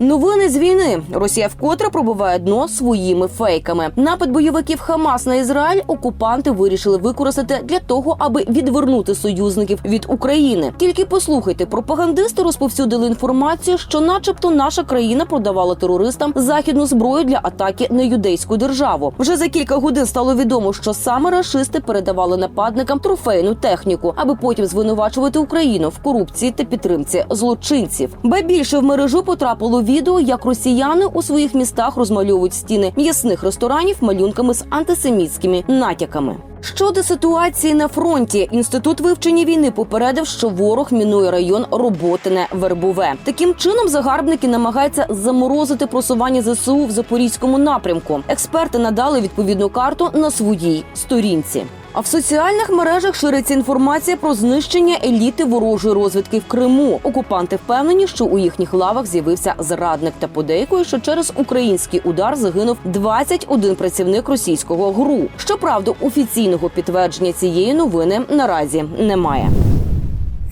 Новини з війни. Росія вкотре пробиває дно своїми фейками. Напад бойовиків Хамас на Ізраїль окупанти вирішили використати для того, аби відвернути союзників від України. Тільки послухайте, пропагандисти розповсюдили інформацію, що, начебто, наша країна продавала терористам західну зброю для атаки на юдейську державу. Вже за кілька годин стало відомо, що саме рашисти передавали нападникам трофейну техніку, аби потім звинувачувати Україну в корупції та підтримці злочинців. Ба більше в мережу потрапило відео, як росіяни у своїх містах розмальовують стіни м'ясних ресторанів малюнками з антисемітськими натяками. Щодо ситуації на фронті, інститут вивчення війни попередив, що ворог мінує район Роботине Вербове. Таким чином загарбники намагаються заморозити просування ЗСУ в запорізькому напрямку. Експерти надали відповідну карту на своїй сторінці. А в соціальних мережах шириться інформація про знищення еліти ворожої розвідки в Криму. Окупанти впевнені, що у їхніх лавах з'явився зрадник та подейкує, що через український удар загинув 21 працівник російського ГРУ. Щоправда, офіційного підтвердження цієї новини наразі немає.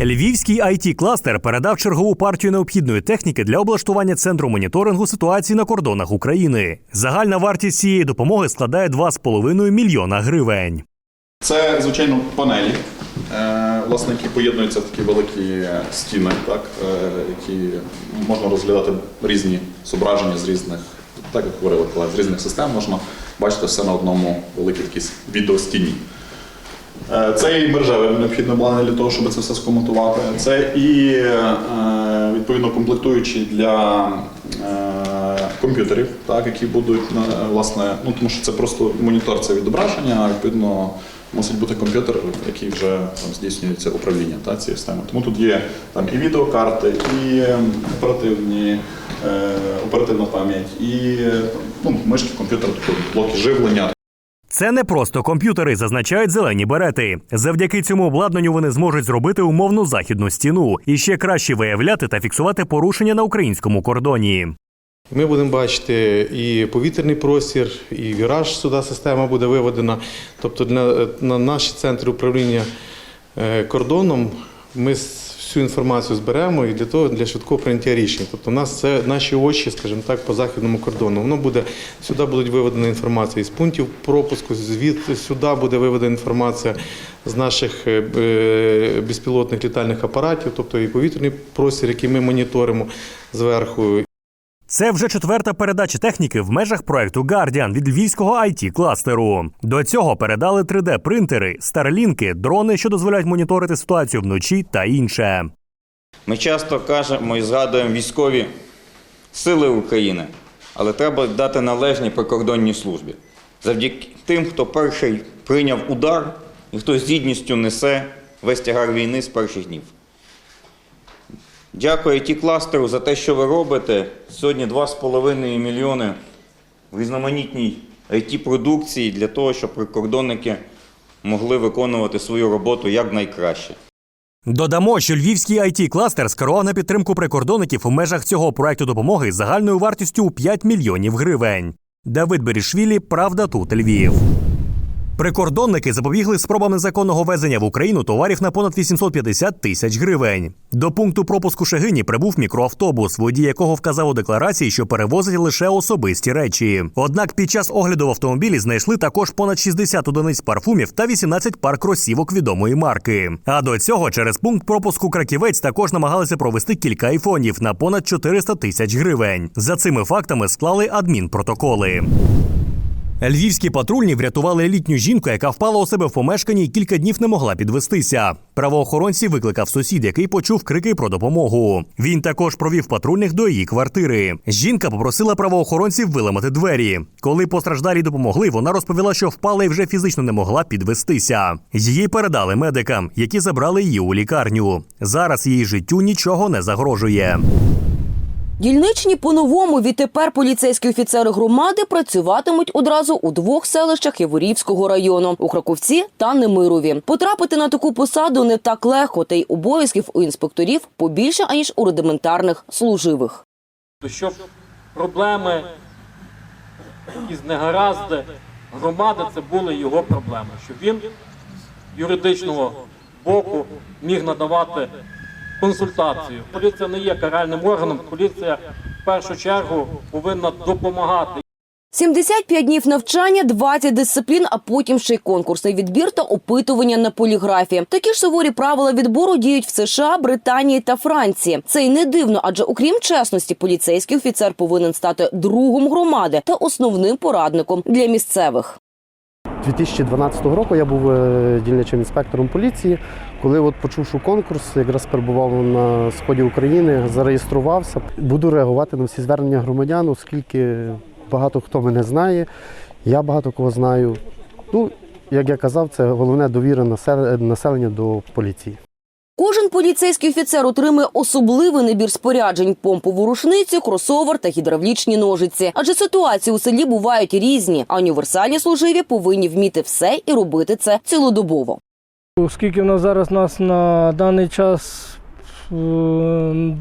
Львівський it кластер передав чергову партію необхідної техніки для облаштування центру моніторингу ситуації на кордонах України. Загальна вартість цієї допомоги складає 2,5 мільйона гривень. Це, звичайно, панелі, е, власне, які поєднуються в такі великі стіни, так, е, які можна розглядати різні зображення з різних, так як говорили з різних систем можна бачити все на одному великій відеостіні. Е, Це і мережеве необхідне обладнання для того, щоб це все скоментувати. Це і відповідно комплектуючі для комп'ютерів, так, які будуть власне, ну тому що це просто монітор це відображення, а відповідно мусить бути комп'ютер, який вже там, здійснюється управління та, цієї системи. Тому тут є там і відеокарти, і е, оперативні, е, оперативна пам'ять, і е, ну, мишки, комп'ютер, тобто блоки живлення. Це не просто комп'ютери, зазначають зелені берети. Завдяки цьому обладнанню вони зможуть зробити умовну західну стіну і ще краще виявляти та фіксувати порушення на українському кордоні. Ми будемо бачити і повітряний простір, і віраж сюди система буде виведена. Тобто для, на наші центри управління е, кордоном ми всю інформацію зберемо і для того для швидкого прийняття рішень. Тобто, у нас це наші очі, скажімо так, по західному кордону. Воно буде сюди буде виведена інформація із пунктів пропуску, звідти сюди буде виведена інформація з наших е, е, безпілотних літальних апаратів, тобто і повітряний простір, який ми моніторимо зверху, Це вже четверта передача техніки в межах проекту Guardian від львівського it кластеру. До цього передали 3D-принтери, старлінки, дрони, що дозволяють моніторити ситуацію вночі та інше. Ми часто кажемо і згадуємо військові сили України, але треба дати належні прикордонній службі. Завдяки тим, хто перший прийняв удар і хто з гідністю несе весь тягар війни з перших днів. Дякую ті кластеру за те, що ви робите. Сьогодні 2,5 мільйони в різноманітній it продукції для того, щоб прикордонники могли виконувати свою роботу якнайкраще. Додамо, що львівський it кластер скерував на підтримку прикордонників у межах цього проекту допомоги загальною вартістю у 5 мільйонів гривень. Давид Берішвілі, Правда, тут Львів. Прикордонники запобігли спробам незаконного везення в Україну товарів на понад 850 тисяч гривень. До пункту пропуску Шегині прибув мікроавтобус, водій якого вказав у декларації, що перевозить лише особисті речі. Однак під час огляду в автомобілі знайшли також понад 60 одиниць парфумів та 18 пар кросівок відомої марки. А до цього через пункт пропуску Краківець також намагалися провести кілька айфонів на понад 400 тисяч гривень. За цими фактами склали адмінпротоколи. Львівські патрульні врятували літню жінку, яка впала у себе в помешканні і кілька днів не могла підвестися. Правоохоронці викликав сусід, який почув крики про допомогу. Він також провів патрульних до її квартири. Жінка попросила правоохоронців виламати двері. Коли постраждалі допомогли, вона розповіла, що впала і вже фізично не могла підвестися. Її передали медикам, які забрали її у лікарню. Зараз її життю нічого не загрожує. Дільничні по-новому відтепер поліцейські офіцери громади працюватимуть одразу у двох селищах Яворівського району у Краковці та Немирові. Потрапити на таку посаду не так легко, та й обов'язків у інспекторів побільше аніж у рудиментарних служивих. Щоб проблеми, якісь негаразди громади, це були його проблеми. Щоб він юридичного боку міг надавати консультацію. Поліція не є каральним органом, поліція в першу чергу повинна допомагати 75 днів навчання, 20 дисциплін, а потім ще й конкурсний відбір та опитування на поліграфі. Такі ж суворі правила відбору діють в США, Британії та Франції. Це й не дивно, адже окрім чесності, поліцейський офіцер повинен стати другом громади та основним порадником для місцевих. 2012 року я був е, дільничим інспектором поліції. Коли от почувши конкурс, якраз перебував на сході України, зареєструвався. Буду реагувати на всі звернення громадян, оскільки багато хто мене знає, я багато кого знаю. Ну, як я казав, це головне довіра населення до поліції. Кожен поліцейський офіцер отримує особливий набір споряджень: помпову рушницю, кросовер та гідравлічні ножиці. Адже ситуації у селі бувають різні, а універсальні служиві повинні вміти все і робити це цілодобово. Оскільки в нас зараз нас на даний час е,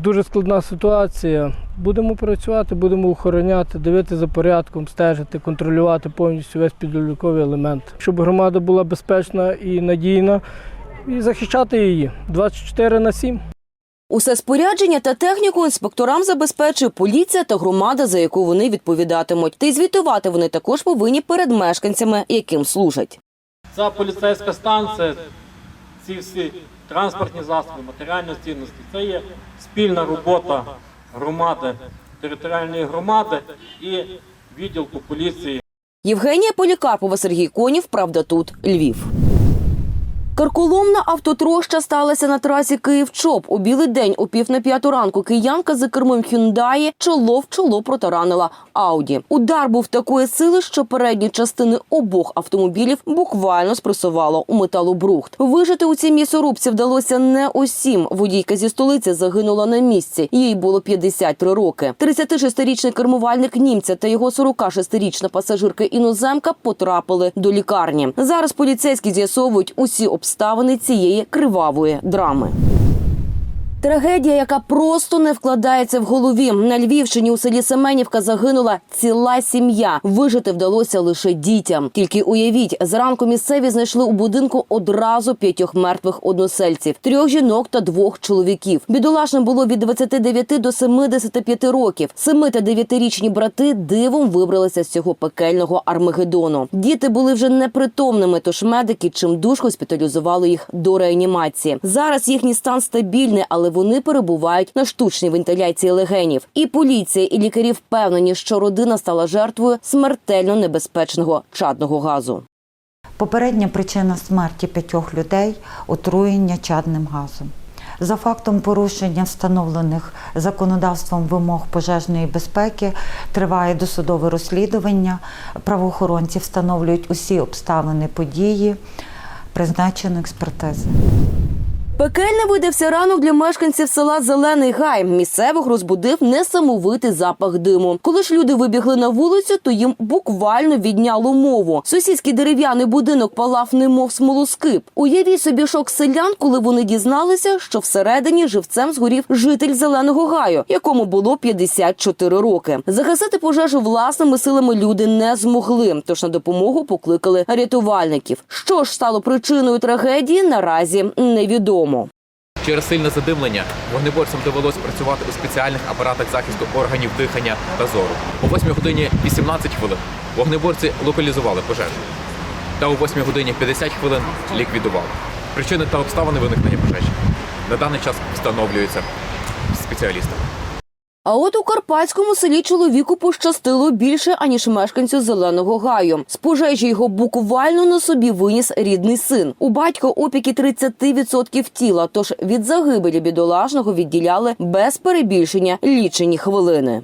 дуже складна ситуація, будемо працювати, будемо охороняти, дивитися за порядком, стежити, контролювати повністю весь підлітковий елемент, щоб громада була безпечна і надійна, і захищати її 24 на 7. Усе спорядження та техніку інспекторам забезпечує поліція та громада, за яку вони відповідатимуть. Та й звітувати вони також повинні перед мешканцями, яким служать. Ця поліцейська станція, ці всі транспортні засоби, матеріальні цінності, це є спільна робота громади, територіальної громади і відділку поліції. Євгенія Полікарпова, Сергій Конів. Правда, тут Львів. Карколомна автотроща сталася на трасі Київ-Чоп. У білий день у пів на п'яту ранку киянка за кермом Хюндаї чоло в чоло протаранила Ауді. Удар був такої сили, що передні частини обох автомобілів буквально спресувало у металобрухт. Вижити у цій м'ясорубці вдалося не усім. Водійка зі столиці загинула на місці. Їй було 53 роки. 36-річний кермувальник німця та його 46-річна пасажирка іноземка потрапили до лікарні. Зараз поліцейські з'ясовують усі обставини цієї кривавої драми. Трагедія, яка просто не вкладається в голові. На Львівщині у селі Семенівка загинула ціла сім'я. Вижити вдалося лише дітям. Тільки уявіть, зранку місцеві знайшли у будинку одразу п'ятьох мертвих односельців: трьох жінок та двох чоловіків. Бідолашним було від 29 до 75 років. Семи та дев'ятирічні брати дивом вибралися з цього пекельного армагеддону. Діти були вже непритомними, тож медики чимдуж госпіталізували їх до реанімації. Зараз їхній стан стабільний, але вони перебувають на штучній вентиляції легенів. І поліція, і лікарі впевнені, що родина стала жертвою смертельно небезпечного чадного газу. Попередня причина смерті п'ятьох людей отруєння чадним газом. За фактом порушення встановлених законодавством вимог пожежної безпеки триває досудове розслідування. Правоохоронці встановлюють усі обставини події, призначено експертизи. Пекельне видався ранок для мешканців села Зелений Гай. Місцевих розбудив несамовитий запах диму. Коли ж люди вибігли на вулицю, то їм буквально відняло мову. Сусідський дерев'яний будинок палав немов смолоскип. Уявіть собі шок селян, коли вони дізналися, що всередині живцем згорів житель Зеленого Гаю, якому було 54 роки. Загасити пожежу власними силами люди не змогли, тож на допомогу покликали рятувальників. Що ж стало причиною трагедії, наразі невідомо. Через сильне задимлення вогнеборцям довелося працювати у спеціальних апаратах захисту органів дихання та зору. О 8 годині 18 хвилин вогнеборці локалізували пожежу. Та о 8 годині 50 хвилин ліквідували. Причини та обставини виникнення пожежі на даний час встановлюються спеціалістами. А от у карпатському селі чоловіку пощастило більше аніж мешканцю зеленого гаю. З пожежі його буквально на собі виніс рідний син. У батька опіки 30% тіла. Тож від загибелі бідолажного відділяли без перебільшення лічені хвилини.